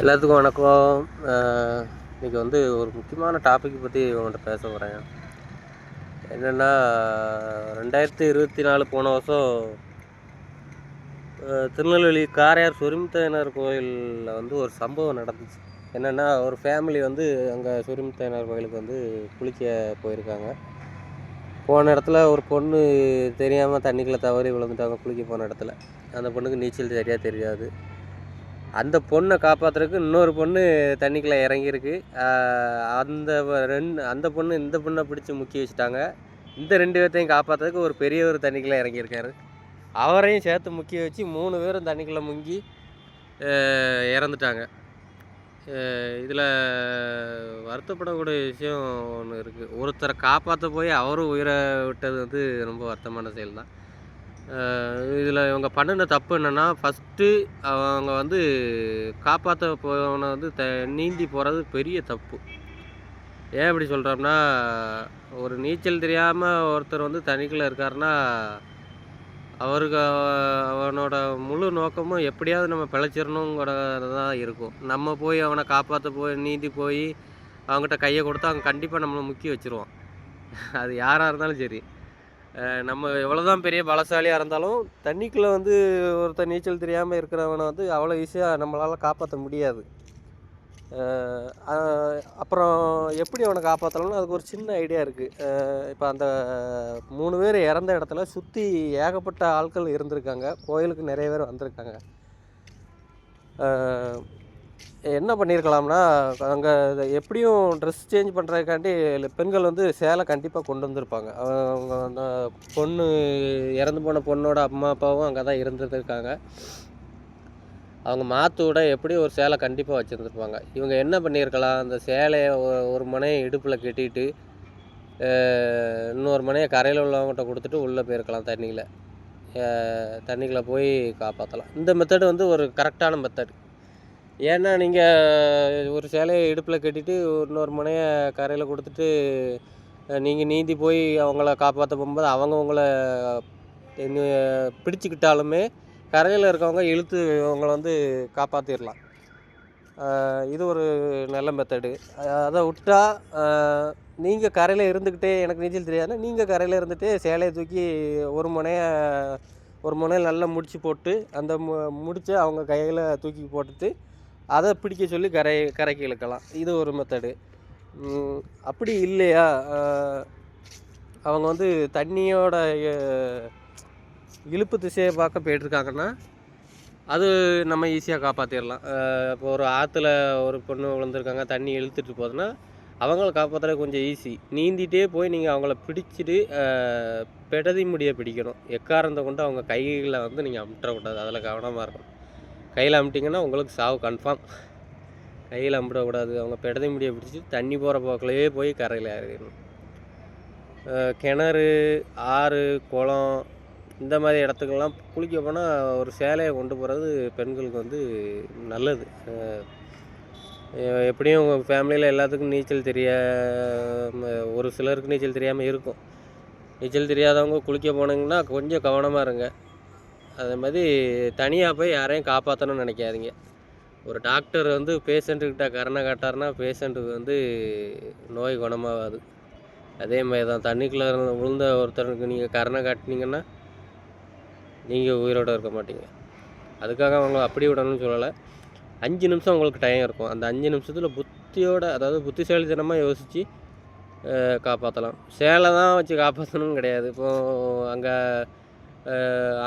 எல்லாத்துக்கும் வணக்கம். இன்றைக்கி வந்து ஒரு முக்கியமான டாபிக் பற்றி உங்கள்கிட்ட பேச போகிறேன் என்னென்னா ரெண்டாயிரத்தி இருபத்தி நாலு போன வருஷம் திருநெல்வேலி காரையார் சொரிமுத்தையனர் கோயிலில் வந்து ஒரு சம்பவம் நடந்துச்சு. என்னென்னா ஒரு ஃபேமிலி வந்து அங்கே சொரிமுத்தையனர் கோயிலுக்கு வந்து குளிக்க போயிருக்காங்க. போன இடத்துல ஒரு பொண்ணு தெரியாமல் தண்ணிக்குள்ளே தவறி விழுந்துட்டாங்க குளிக்க போன இடத்துல. அந்த பொண்ணுக்கு நீச்சல் சரியாக தெரியாது. அந்த பொண்ணை காப்பாற்றுறதுக்கு இன்னொரு பொண்ணு தண்ணிக்குள்ளே இறங்கியிருக்கு. அந்த ரெண்டு அந்த பொண்ணு இந்த பொண்ணை பிடிச்சி முக்கி வச்சுட்டாங்க. இந்த ரெண்டு பேர்த்தையும் காப்பாற்றுறதுக்கு ஒரு பெரியவர் தண்ணிக்குள்ளே இறங்கியிருக்காரு. அவரையும் சேர்த்து முக்கிய வச்சு மூணு பேரும் தண்ணிக்குள்ளே முங்கி இறந்துட்டாங்க. இதில் வருத்தப்படக்கூடிய விஷயம் ஒன்று இருக்குது ஒருத்தரை காப்பாற்ற போய் அவரும் உயிரை விட்டது வந்து ரொம்ப வருத்தமான செயல் தான் இதில் இவங்க பண்ணின தப்பு என்னென்னா ஃபஸ்ட்டு அவங்க வந்து காப்பாற்ற போனவனை வந்து த நீந்தி போகிறது பெரிய தப்பு. ஏன் இப்படி சொல்கிறோம்னா ஒரு நீச்சல் தெரியாமல் ஒருத்தர் வந்து தனிக்குள்ளே இருக்காருன்னா அவருக்கு அவனோட முழு நோக்கமும் எப்படியாவது நம்ம பிழைச்சிடணுங்கிறது தான் இருக்கும். நம்ம போய் அவனை காப்பாற்ற போய் நீந்தி போய் அவங்ககிட்ட கையை கொடுத்தா அவன் கண்டிப்பாக நம்மளை முக்கி வச்சிருவான். அது யாராக இருந்தாலும் சரி. நம்ம எவ்வளோதான் பெரிய பலசாலியாக இருந்தாலும் தண்ணிக்குள்ளே வந்து ஒருத்தர் நீச்சல் தெரியாமல் இருக்கிறவனை வந்து அவ்வளோ ஈஸியாக நம்மளால் காப்பாற்ற முடியாது. அப்புறம் எப்படி அவனை காப்பாற்றலாம்னு அதுக்கு ஒரு சின்ன ஐடியா இருக்குது இப்போ அந்த மூணு பேர் இறந்த இடத்துல சுற்றி ஏகப்பட்ட ஆட்கள் இருந்திருக்காங்க. கோயிலுக்கு நிறைய பேர் வந்திருக்காங்க. என்ன பண்ணியிருக்கலாம்னா அங்கே எப்படியும் ட்ரெஸ் சேஞ்ச் பண்ணுறதுக்காண்டி பெண்கள் வந்து சேலை கண்டிப்பாக கொண்டு வந்திருப்பாங்க. அவங்க அந்த பொண்ணு இறந்து போன பொண்ணோட அம்மா அப்பாவும் அங்கே தான் இருந்துருக்காங்க அவங்க மாத்தோட எப்படி ஒரு சேலை கண்டிப்பாக வச்சுருந்துருப்பாங்க. இவங்க என்ன பண்ணியிருக்கலாம் அந்த சேலையை ஒரு மனையை இடுப்பில் கட்டிட்டு இன்னொரு மனையை கரையில் உள்ளவங்ககிட்ட கொடுத்துட்டு உள்ளே போயிருக்கலாம் தண்ணியில். தண்ணிக்குள்ளே போய் காப்பாற்றலாம் இந்த மெத்தடு வந்து ஒரு கரெக்டான மெத்தடு ஏன்னா நீங்கள் ஒரு சேலையை இடுப்பில் கட்டிட்டு இன்னொரு முனையை கரையில் கொடுத்துட்டு நீங்கள் நீந்தி போய் அவங்கள காப்பாற்ற போகும்போது அவங்க உங்களை பிடிச்சிக்கிட்டாலுமே கரையில் இருக்கவங்க இழுத்து அவங்கள வந்து காப்பாற்றிடலாம் இது ஒரு நல்ல மெத்தடு அதை விட்டா நீங்கள் கரையில் இருந்துக்கிட்டே எனக்கு நீச்சல் தெரியாதுன்னா நீங்கள் கரையில் இருந்துட்டு சேலையை தூக்கி ஒரு முனைய ஒரு முனையில் நல்லா முடிச்சு போட்டு அந்த மு முடித்து அவங்க கையில் தூக்கி போட்டுட்டு அதை பிடிக்க சொல்லி கரை கரைக்கு இழுக்கலாம். இது ஒரு மெத்தடு அப்படி இல்லையா? அவங்க வந்து தண்ணியோட இழுப்பு திசையை பார்க்க போயிட்டுருக்காங்கன்னா அது நம்ம ஈஸியாக காப்பாற்றிடலாம் இப்போ ஒரு ஆற்றுல ஒரு பொண்ணு விழுந்திருக்காங்க தண்ணி இழுத்துட்டு போகுதுன்னா அவங்கள காப்பாற்றுறது கொஞ்சம் ஈஸி நீந்திட்டே போய் நீங்கள் அவங்கள பிடிச்சிட்டு பெடதி முடிய பிடிக்கணும். எக்காரந்த கொண்டு அவங்க கைகளை வந்து நீங்கள் அமுட்டக்கூடாது அதில் கவனமாக இருக்கணும். கையில் அமிட்டிங்கன்னா உங்களுக்கு சாவு கன்ஃபார்ம் கையில் அமுட்டக்கூடாது அவங்க பெடதை முடிய பிடிச்சி தண்ணி போகிற போக்கிலேயே போய் கரையில் ஏறிடணும். கிணறு ஆறு குளம் இந்த மாதிரி இடத்துக்கெல்லாம் குளிக்க போனால் ஒரு சேலையை கொண்டு போகிறது பெண்களுக்கு வந்து நல்லது. எப்படியும் உங்கள் ஃபேமிலியில் எல்லாத்துக்கும் நீச்சல் தெரிய ஒரு சிலருக்கு நீச்சல் தெரியாமல் இருக்கும். நீச்சல் தெரியாதவங்க குளிக்க போனீங்கன்னா கொஞ்சம் கவனமாக இருங்க. அதே மாதிரி தனியாக போய் யாரையும் காப்பாற்றணும்னு நினைக்காதீங்க. ஒரு டாக்டர் வந்து பேஷண்ட்டுக்கிட்ட கருணை காட்டாருன்னா பேஷண்ட்டுக்கு வந்து நோய் குணமாகாது. அதே மாதிரி தான் தண்ணிக்குள்ளே விழுந்த ஒருத்தருக்கு நீங்கள் கருணை காட்டினீங்கன்னா நீங்கள் உயிரோடு இருக்க மாட்டீங்க. அதுக்காக அவங்கள அப்படி விடணும்னு சொல்லலை. அஞ்சு நிமிஷம் உங்களுக்கு டைம் இருக்கும். அந்த அஞ்சு நிமிஷத்தில் புத்தியோட அதாவது புத்திசாலித்தனமாக யோசித்து காப்பாற்றலாம் சேலை தான் வச்சு காப்பாற்றணும்னு கிடையாது. இப்போது அங்கே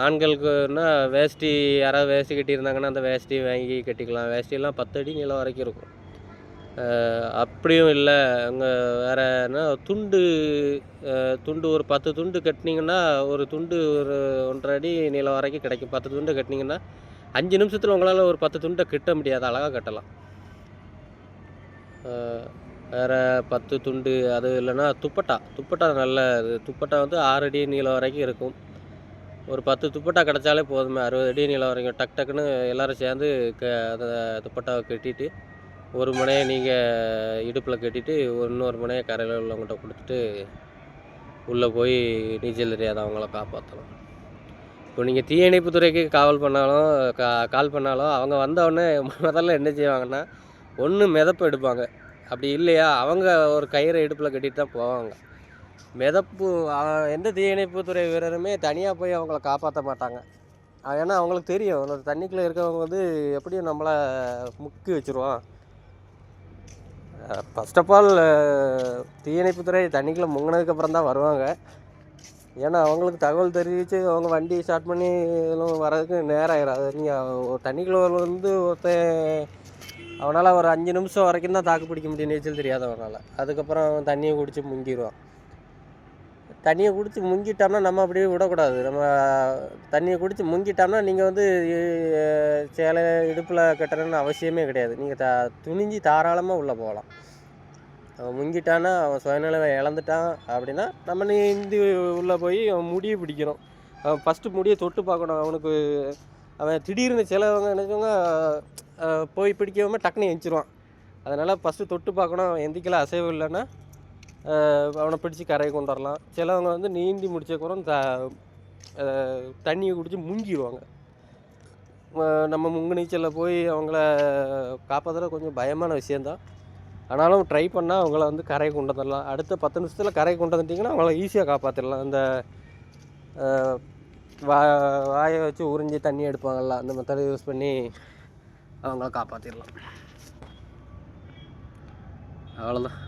ஆண்களுக்குன்னா வேஷ்டி யாராவது வேஷ்டி கட்டியிருந்தாங்கன்னா அந்த வேஷ்டி வாங்கி கட்டிக்கலாம். வேஷ்டியெல்லாம் பத்து அடி நீளம் வரைக்கும் இருக்கும். அப்படியும் இல்லை. அங்கே வேறு என்ன துண்டு துண்டு ஒரு பத்து துண்டு கட்டினீங்கன்னா ஒரு துண்டு ஒரு ஒன்றரை அடி நீளம் வரைக்கும் கிடைக்கும். பத்து துண்டு கட்டினீங்கன்னா அஞ்சு நிமிஷத்தில் உங்களால் ஒரு பத்து துண்டை கட்ட முடியாது. அழகாக கட்டலாம். வேறு பத்து துண்டு அது இல்லைன்னா துப்பட்டா. துப்பட்டா நல்ல துப்பட்டா வந்து ஆறு அடி நீளம் வரைக்கும் இருக்கும். ஒரு பத்து துப்பட்டா கிடச்சாலே போதுமே. அறுபது அடி நிலம் வரைக்கும். டக் டக்குன்னு எல்லோரும் சேர்ந்து க அந்த துப்பட்டாவை கட்டிட்டு ஒரு முனையை நீங்கள் இடுப்பில் கட்டிட்டு இன்னொரு முனையை கரையில் உள்ளவங்கள்ட்ட கொடுத்துட்டு உள்ளே போய் நீச்சல் தெரியாதவங்கள காப்பாற்றலாம் இப்போ நீங்கள் தீயணைப்பு துறைக்கு காவல் பண்ணாலும் கா கால் பண்ணாலும் அவங்க வந்தவுடனே முதல்ல என்ன செய்வாங்கன்னா ஒன்று மிதப்பு எடுப்பாங்க. அப்படி இல்லையா? அவங்க ஒரு கயிறை இடுப்பில் கட்டிட்டு தான் போவாங்க. மிதப்பு எந்த தீயணைப்பு துறை வீரருமே தனியாக போய் அவங்கள காப்பாற்ற மாட்டாங்க. ஏன்னா அவங்களுக்கு தெரியும். அந்த தண்ணிக்குள்ளே இருக்கிறவங்க வந்து எப்படியும் நம்மளை முக்கி வச்சுருவான். ஃபஸ்ட் ஆஃப் ஆல் தீயணைப்புத்துறை தண்ணிக்குள்ளே முங்கினதுக்கப்புறம் தான் வருவாங்க. ஏன்னா அவங்களுக்கு தகவல் தெரிவித்து அவங்க வண்டி ஸ்டார்ட் பண்ணி இதெல்லாம் வர்றதுக்கு நேரம் ஆயிடும் அது நீங்கள் ஒரு தண்ணிக்குள்ளே வந்து ஒருத்தன் அவனால் ஒரு அஞ்சு நிமிஷம் வரைக்கும் தான் தாக்கு பிடிக்க முடியும் நீச்சல் தெரியாதவனால். அதுக்கப்புறம் அவன் தண்ணியை குடித்து முங்கிடுவான் தண்ணியை குடித்து முங்கிட்டோம்னா நம்ம அப்படியே விடக்கூடாது. நம்ம தண்ணியை குடித்து முங்கிட்டோம்னா நீங்கள் வந்து சேலை இடுப்பில் கட்டணும்னு அவசியமே கிடையாது. நீங்கள் த துணிஞ்சு தாராளமாக உள்ளே போகலாம். அவன் முங்கிட்டான்னா அவன் சுயநிலைவை இழந்துட்டான் அப்படின்னா நம்ம நீ இந்து உள்ளே போய் அவன் முடியை பிடிக்கணும். அவன் ஃபஸ்ட்டு முடியை தொட்டு பார்க்கணும். அவனுக்கு அவன் திடீர்னு சிலவங்க நினச்சவங்க போய் பிடிக்காம டக்குன்னு எந்திரிச்சிருவான். அதனால் ஃபஸ்ட்டு தொட்டு பார்க்கணும். அவன் எந்திக்கல அசைவு இல்லைன்னா அவனை பிடிச்சி கரையை கொண்டு வரலாம். சிலவங்க வந்து நீந்தி முடிச்சக்கப்புறம் த தண்ணியை குடித்து முங்கிடுவாங்க நம்ம முங்கு நீச்சலில் போய் அவங்கள காப்பாற்றுற கொஞ்சம் பயமான விஷயந்தான் ஆனாலும் ட்ரை பண்ணால் அவங்கள வந்து கரையை கொண்டு வந்துடலாம். அடுத்த பத்து நிமிஷத்தில் கரையை கொண்டு வந்துட்டிங்கன்னா அவங்கள ஈஸியாக காப்பாற்றிடலாம் அந்த வா வாயை வச்சு உறிஞ்சி தண்ணி எடுப்பாங்கள்ல அந்த மெத்தடை யூஸ் பண்ணி அவங்கள காப்பாற்றிடலாம் அவ்வளோதான்